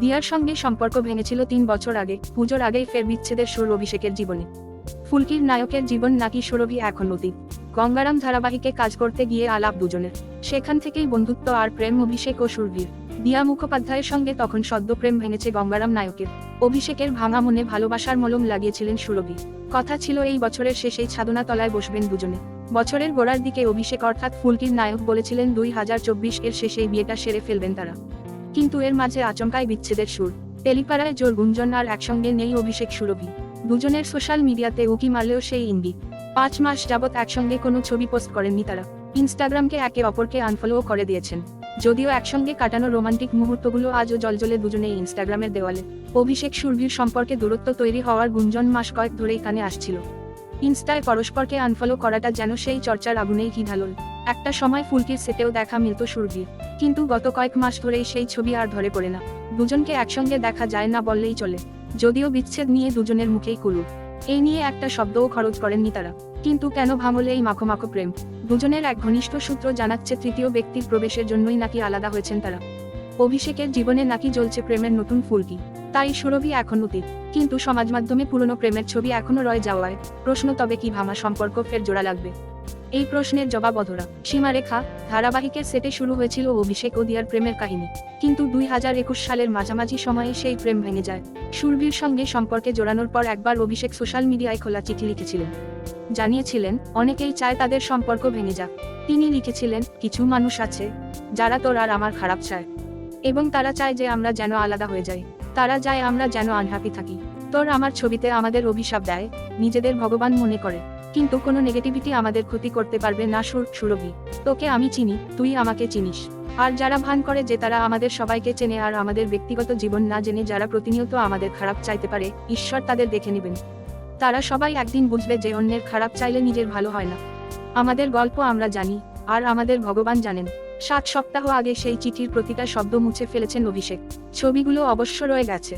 দিয়ার সঙ্গে সম্পর্ক ভেঙেছিল তিন বছর আগে, পুজোর আগেই ফের বিচ্ছেদের সুর অভিষেকের জীবনে। ফুলকির নায়কের জীবন নাকি সুরভি এখন অতীত। গঙ্গারাম ধারাবাহিকে কাজ করতে গিয়ে আলাপ দুজনের। সেখান থেকেই বন্ধুত্ব আর প্রেম অভিষেক ও সুরভীর। দিয়া মুখোপাধ্যায়ের সঙ্গে তখন সদ্য প্রেম ভেঙেছে গঙ্গারাম নায়কের। অভিষেকের ভাঙা মনে ভালোবাসার মলম লাগিয়েছিলেন সুরভি। কথা ছিল এই বছরের শেষেই ছাদনা তলায় বসবেন দুজনে। বছরের গোড়ার দিকে অভিষেক অর্থাৎ ফুলকির নায়ক বলেছিলেন দুই হাজার চব্বিশ এর শেষেই বিয়েটা সেরে ফেলবেন তারা। কিন্তু এর মাঝে আচমকায় বিচ্ছেদের সুর। টেলিপাড়ায় জোর গুঞ্জন আর একসঙ্গে নেই অভিষেক সুরভি। দুজনের সোশ্যাল মিডিয়াতে উকি মারলেও সেই ইঙ্গিত। পাঁচ মাস যাবৎ একসঙ্গে কোনো ছবি পোস্ট করেননি তারা। ইনস্টাগ্রামকে একে অপরকে আনফলো করে দিয়েছেন। যদিও একসঙ্গে কাটানো রোমান্টিক মুহূর্তগুলো আজও জলজলে দুজনেই ইনস্টাগ্রামের দেওয়ালে। অভিষেক সুরভির সম্পর্কে দূরত্ব তৈরি হওয়ার গুঞ্জন মাস কয়েক ধরেই কানে আসছিল। ইনস্টায় পরস্পরকে আনফলো করাটা যেন সেই চর্চার আগুনেই কি ঢালল। একটা সময় ফুলকির সেটেও দেখা মিলত সুরভির কিন্তু গত কয়েক মাস ধরেই সেই ছবি আর ধরে পড়ে না। দুজনকে একসঙ্গে দেখা যায় না বললেই চলে। যদিও বিচ্ছেদ নিয়ে দুজনের মুখেই কুলু। এই নিয়ে একটা শব্দও খরচ করেননি তারা। কিন্তু কেন ভাঙলে এই মাখো প্রেম? দুজনের এক ঘনিষ্ঠ সূত্র জানাচ্ছে তৃতীয় ব্যক্তির প্রবেশের জন্যই নাকি আলাদা হয়েছেন তারা। অভিষেকের জীবনে নাকি জ্বলছে প্রেমের নতুন ফুলকি। তাই সুরভি এখন অতীত। কিন্তু সমাজ মাধ্যমে পুরনো প্রেমের ছবি এখনও রয়ে যাওয়ায় প্রশ্ন তবে কি ভামা সম্পর্ক ফের জোড়া লাগবে? এই প্রশ্নের জবাব অধরা। সীমারেখা ধারাবাহিকের সেটে শুরু হয়েছিল অভিষেক ওদিয়ার প্রেমের কাহিনী। কিন্তু দুই হাজার একুশ সালের মাঝামাঝি সময়ে সেই প্রেম ভেঙে যায়। সুরভির সঙ্গে সম্পর্কে জোড়ানোর পর একবার অভিষেক সোশ্যাল মিডিয়ায় খোলা চিঠি লিখেছিলেন। জানিয়েছিলেন, অনেকেই চায় তাদের সম্পর্ক ভেঙে যাক। তিনি লিখেছিলেন, কিছু মানুষ আছে, যারা তোর আর আমার খারাপ চায়। এবং তারা চায় যে আমরা যেন আলাদা হয়ে যাই। তারা চায় আমরা যেন আনহ্যাপি থাকি। তোর আমার ছবিতে আমাদের অভিশাপ দেয়, নিজেদের ভগবান মনে করে। কিন্তু কোনো নেগেটিভিটি আমাদের ক্ষতি করতে পারবে না, সুর, সুরভি। তোকে আমি চিনি, তুই আমাকে চিনিস। আর যারা ভান করে যে তারা আমাদের সবাইকে চেনে আর আমাদের ব্যক্তিগত জীবন না জেনে যারা প্রতিনিয়ত আমাদের খারাপ চাইতে পারে, ঈশ্বর তাদের দেখে নেবেন। তারা সবাই একদিন বুঝবে যে অন্যের খারাপ চাইলে নিজের ভালো হয় না। আমাদের গল্প আমরা জানি, আর আমাদের ভগবান জানেন। সাত সপ্তাহ আগে সেই চিঠির প্রতিটা শব্দ মুছে ফেলেছেন অভিষেক। ছবিগুলো অবশ্য রয়ে গেছে।